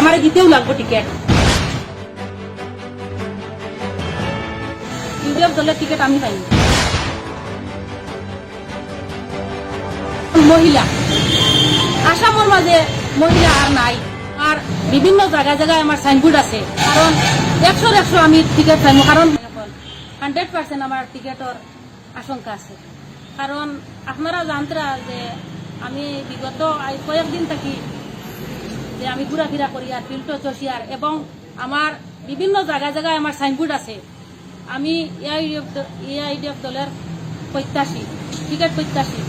আমার দিতেও লাগবো টিকিট ইউডিএফ দলের টিকিট আমি পাইনি। মহিলা আসামের মাঝে মহিলা আর নাই, আর বিভিন্ন জায়গায় জায়গায় আমার সাইনবোর্ড আছে। কারণ একশো একশো আমি টিকিট পাইমু, কারণ হান্ড্রেড পার্সেন্ট আমার টিকিটর আশঙ্কা আছে। কারণ আপনারা জানতরা যে আমি বিগত কয়েকদিন থাকি যে আমি ঘোরাফেরা করি আর ফিল্টো চষিয়ার এবং আমার বিভিন্ন জায়গায় জায়গায় আমার সাইনবোর্ড আছে। আমি এআইডিএফ দলের প্রত্যাশী টিকিট প্রত্যাশী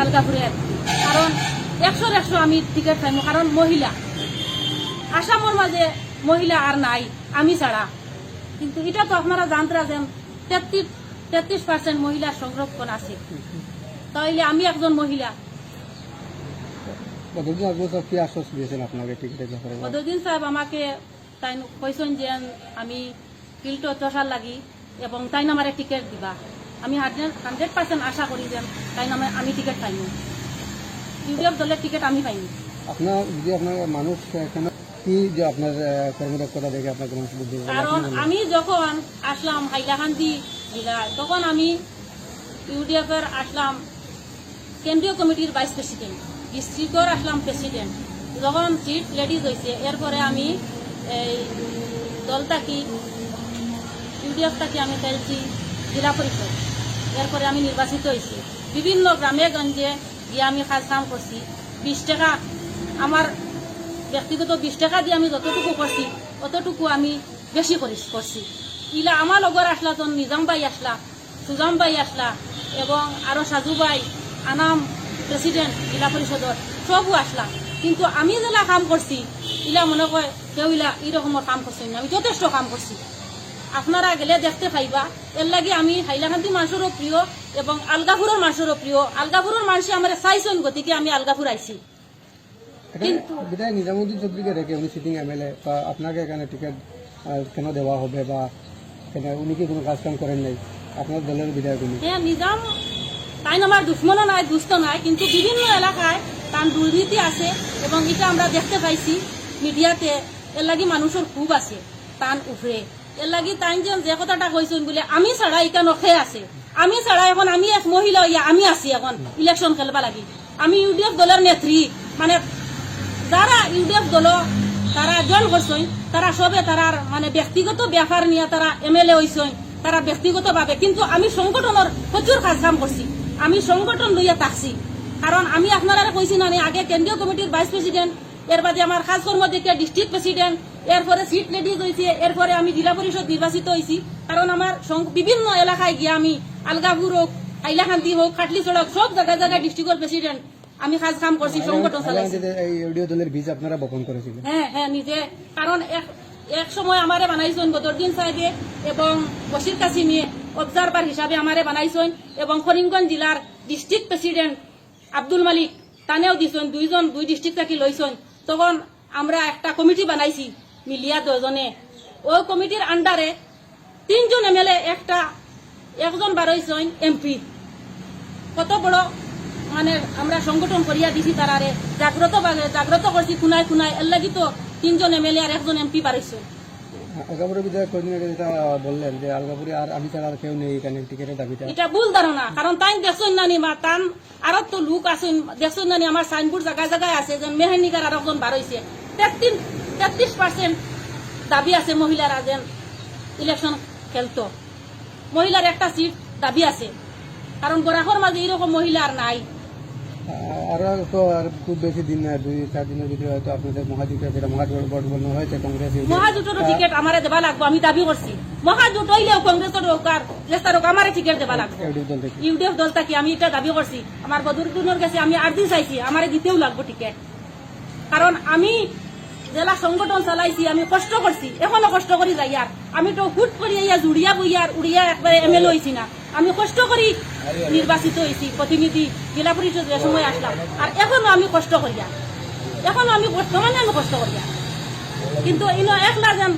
আলগাপুরের। কারণ একশো একশো আমি টিকিট পাইমু কারণ মহিলা। আসামের মাঝে মহিলা আর নাই আমি ছাড়া। কিন্তু এটা তো আপনারা জানতরা যে তেত্রিশ তেত্রিশ পার্সেন্ট মহিলা সংরক্ষণ আছে। তাইলে আমি একজন মহিলা কতদিন আগে কি আশ্বাস দিয়েছেন আপনাকে টিকিটের ব্যাপারে? কতদিন সাহেব আমাকে তাই কইসন যে আমি ফিল্টো চষার লাগি এবং তাই আমার টিকিট দিবা। আমি হান্ড্রেড পার্সেন্ট আশা করি যে তাই আমি টিকিট পাইনি ইউডিএফ দলের টিকিট আমি পাইনি আপনার যদি আপনার মানুষ এখানে কি যে আপনার কর্মদক্ষতা দেখে আপনাকে মানুষ বুদ্ধি কারণ আমি যখন আসলাম হাইলাকান্দি জেলায় তখন আমি ইউডিএফ এর আসলাম কেন্দ্রীয় কমিটির ভাইস প্রেসিডেন্ট ডিস্ট্রিক্টর আসলাম প্রেসিডেন্ট যখন চিফ লেডিজ হয়েছে এরপরে আমি এই দল থাকি ইউডিএফ আমি পেয়েছি জেলা পরিষদ। এরপরে আমি নির্বাচিত হয়েছি বিভিন্ন গ্রামে গঞ্জে গিয়ে আমি কাজ কাম করছি। বিশ টাকা, আমার ব্যক্তিগত বিশ টাকা দিয়ে আমি যতটুকু করছি, অতটুকু আমি বেশি করি, করছি। ইলা আমার লগর আসলা তখন নিজাম বাই আসলা, সুজাম বাই আসলা, এবং আরও সাজু বাই আনাম প্রেসিডেন্ট জেলা পরিষদর সবও আসলা কিন্তু আমি যেলা কাম করছি ইলা মনে কয় কেউ ইলা এরকমের কাম করছেন না। আমি যথেষ্ট কাম করছি। আপনারা গেলে দেখতে পাইবা এর লাগে আমি হাইলাকান্দি মানুষেরও প্রিয় এবং আলগাপুরের মানুষেরও প্রিয়। আলগাপুরের মানুষ আমার চাইছেন গতিকে আমি আলগাপুর আইছি। বিধায়ক নিজামুদ্দিন চৌধুরীকে রেখে উনি সিটিং এমএলএ বা আপনাকে এখানে টিকিট কেন দেওয়া হবে বা উনি কি কোনো কাজ কাম করেন নাই? আপনার দলের বিধায়ক উনি। হ্যাঁ নিজাম তাই আমার দুশ্মনও নাই দুস্থ নাই, কিন্তু বিভিন্ন এলাকায় তার দুর্নীতি আছে এবং এটা আমরা দেখতে পাইছি মিডিয়াতে। এর লাগি মানুষের খুব আছে, তান উফরে এর লাগি তাই যে যে কথাটা কইছেন বলে, আমি ছাড়া এটা নখে আছে। আমি ছাড়া এখন আমি এক মহিলা, ইয়া, আমি আছি এখন ইলেকশন খেলবা লাগি। আমি ইউডিএফ দলের নেত্রী। মানে যারা ইউডিএফ দল, তারা জয়েন করছেন, তারা সবে তারার মানে ব্যক্তিগত ব্যাপার নিয়ে তারা এমএলএ হয়েছেন তারা ব্যক্তিগতভাবে। কিন্তু আমি সংগঠনের প্রচুর কাজ কাম করছি। আমি সংগঠন লইয়া থাকছি। কারণ আমি আপনারা কইছি না আগে কেন্দ্রীয় কমিটির ভাইস প্রেসিডেন্ট এর বাদে আমার কাজকর্ম দেখে ডিস্ট্রিক্ট প্রেসিডেন্ট এরপরে সিট লেডিজ হয়েছে এরপরে আমি জেলা পরিষদ নির্বাচিত হয়েছি কারণ আমার বিভিন্ন এলাকায় গিয়ে আমি আলগাপুর হোক হাইলাকান্দি হোক খাটলি সড়ক সব জায়গায় জায়গায় ডিস্ট্রিক্টের প্রেসিডেন্ট আমি কাজ কাম করছি সংগঠন চালাইছি। আপনারা বপন করেছিলেন। হ্যাঁ হ্যাঁ নিজে। কারণ এক সময় আমারে বানাইছেন বদরদিন সাহেবে এবং বশির কাসিমে অবজারভার হিসাবে আমারে বানাইছেন এবং করিমগঞ্জ জেলার ডিস্ট্রিক্ট প্রেসিডেন্ট আব্দুল মালিক তানেও দিছেন, দুইজন দুই ডিস্ট্রিক্ট থাকি লইছেন। তখন আমরা একটা কমিটি বানাইছি, মিলিয়া দুজনে। ওই কমিটির আন্ডারে তিনজন এমএলএ একটা, একজন বারোইছেন এমপি কত বড় মানে আমরা সংগঠন করিয়া দিছি তারারে। জাগ্রত জাগ্রত করছি, খুনায় খুনায়। এর লাগি তো তিনজন এমএলএ আর একজন এমপি পারিছে আলগাপুরের বিধায়ক আগে যেটা বললেন যে আলগাপুরে আর আমি ছাড়া আর কেউ নেই এখানে, টিকিটের দাবিটা। এটা ভুল ধারণা, কারণ তাই দেখছেন নানি মা তান, আরও তো লোক আছে দেখছেন নানি আমার সাইনবোর্ড জায়গায় জায়গায় আছে যে মেহেন্দিকার আর একজন বার হয়েছে তেত্রিশ পার্সেন্ট দাবি আছে মহিলারা যেন ইলেকশন খেলতো। মহিলার একটা সিট দাবি আছে। কারণ গরাখর মাঝে এরকম মহিলা আর নাই। আর তো আর খুব বেশি দিন না দুই চার দিনের ভিতরে হয়তো আপনাদের মহাজোটের যেটা মহাজোট গঠবন্ধন হয়েছে কংগ্রেস UDF, মহাজোটেরও টিকিট আমারে দেবা লাগবো আমি দাবি করছি। মহাজোট হইলেও কংগ্রেসের হোক আর লেস্তার হোক আমারে টিকিট দেবা লাগবো। ইউডিএফ দল থাকি। আমি এটা দাবি করছি। আমার বদরুদ্দিনের কাছে আমি আট দিন চাইছি আমারে দিতেও লাগবো টিকিট কারণ আমি জেলা সংগঠন চালাইছি আমি কষ্ট করছি এখনও কষ্ট করি যাই আর। আমি তো হুট করি ইয়া জুড়িয়া বইয়ার উড়িয়া একবারে এমএলএ হয়েছি না। আমি কষ্ট করি নির্বাচিত হয়েছি, প্রতিনিধি জেলা পরিষদ যে সময় আসলাম। আর এখনও আমি কষ্ট করিয়া এখনও আমি বর্তমানে আমি কষ্ট করিয়া কিন্তু একলা যেন,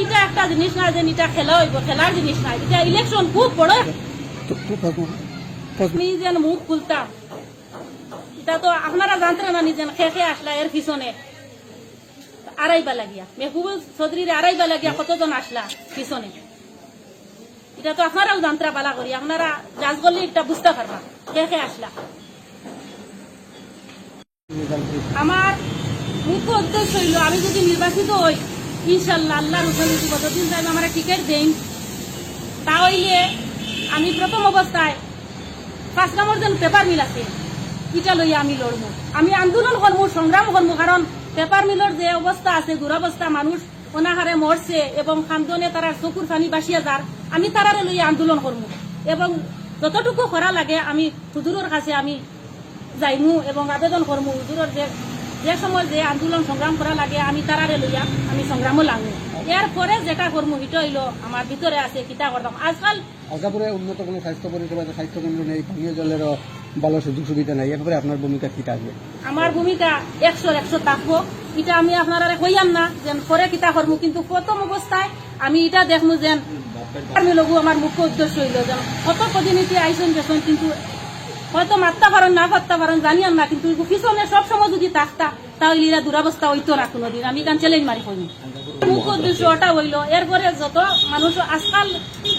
ইটা একটা জিনিস না, যেন এটা খেলা হইব, খেলার জিনিস না এটা ইলেকশন খুব বড় আমি যেন মুখ খুলতাম এটা তো আপনারা জানতেন না নিজেন খে আসলা এর পিছনে। আড়াইবা লাগিয়া। মেহবুব চৌধুরীর আড়াইবা লাগিয়া কতজন আসলা পিছনে? এটা তো আপনারাও জানতে পালা করি আপনারা জাজ করলে এটা বুঝতে পারবা দেখে আসলা আমার মুখ্য উদ্দেশ্য হইল, আমি যদি নির্বাচিত হই ইনশাল্লাহ আল্লাহর যদি কতদিন টাইম আমার টিকিট দেন তাহলে আমি প্রথম অবস্থায় পাঁচ নম্বর যেন পেপার মিল আছে এটা লইয়া আমি লড়বো আমি আন্দোলন করব সংগ্রাম করব কারণ পেপার মিলের যে অবস্থা আছে দুরবস্থা মানুষ অনাহারে মরছে এবং খান্দনে তারা চকুর ফানি বাসিয়া যার আমি তারারে লইয়া আন্দোলন করব এবং যতটুকু করা লাগে আমি হুজুরের কাছে আমি যাইমু এবং আবেদন করমু। হুজুরের যে যে সময় যে আন্দোলন সংগ্রাম করা লাগে আমি তারারে লইয়া আমি সংগ্রামও লাগবো। এর পরে যেটা করমু সেটা হইল আমার ভিতরে আছে কিতা করতাম আজকাল আলগাপুরে উন্নত কোনো স্বাস্থ্য পরিষেবা স্বাস্থ্য কেন্দ্র নেই পানীয় জলেরও ভালো সুযোগ সুবিধা নাই। এ ব্যাপারে আপনার ভূমিকা কী থাকবে আমার ভূমিকা একশো একশো থাকব। এটা আমি আপনারা কইয়াম না যে পরে কিতা করব কিন্তু প্রথম অবস্থায় আমি এটা দেখব যে আমি লঘু আমার মুখ্য উদ্দেশ্য হইল যে কত প্রতিনিধি আইসন গেছেন কিন্তু হয়তো মারতে পারেন, না করতে পারেন জানিয়াম না, কিন্তু পিছনে সব সময় যদি থাকতা, তাহলে এরা দুরাবস্থা হইতো না কোনোদিন। আমি কান চ্যালেঞ্জ মারি কইনি। মুখ্য উদ্দেশ্য ওটা হইল, এরপরে যত মানুষ আজকাল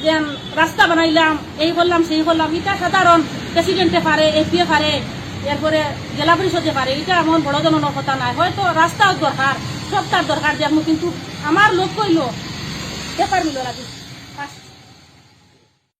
যে রাস্তা বানাইলাম, এই করলাম, সেই করলাম, এটা সাধারণ প্রেসিডেন্টে পারে এপিএ পারে, এরপরে জেলা পরিষদে পারে, এটা এমন বড় ধরনের কথা নাই হয়তো রাস্তাও দরকার সব তার দরকার, যেমন কিন্তু আমার লক্ষ্য হইল, পেপার মিল রাখি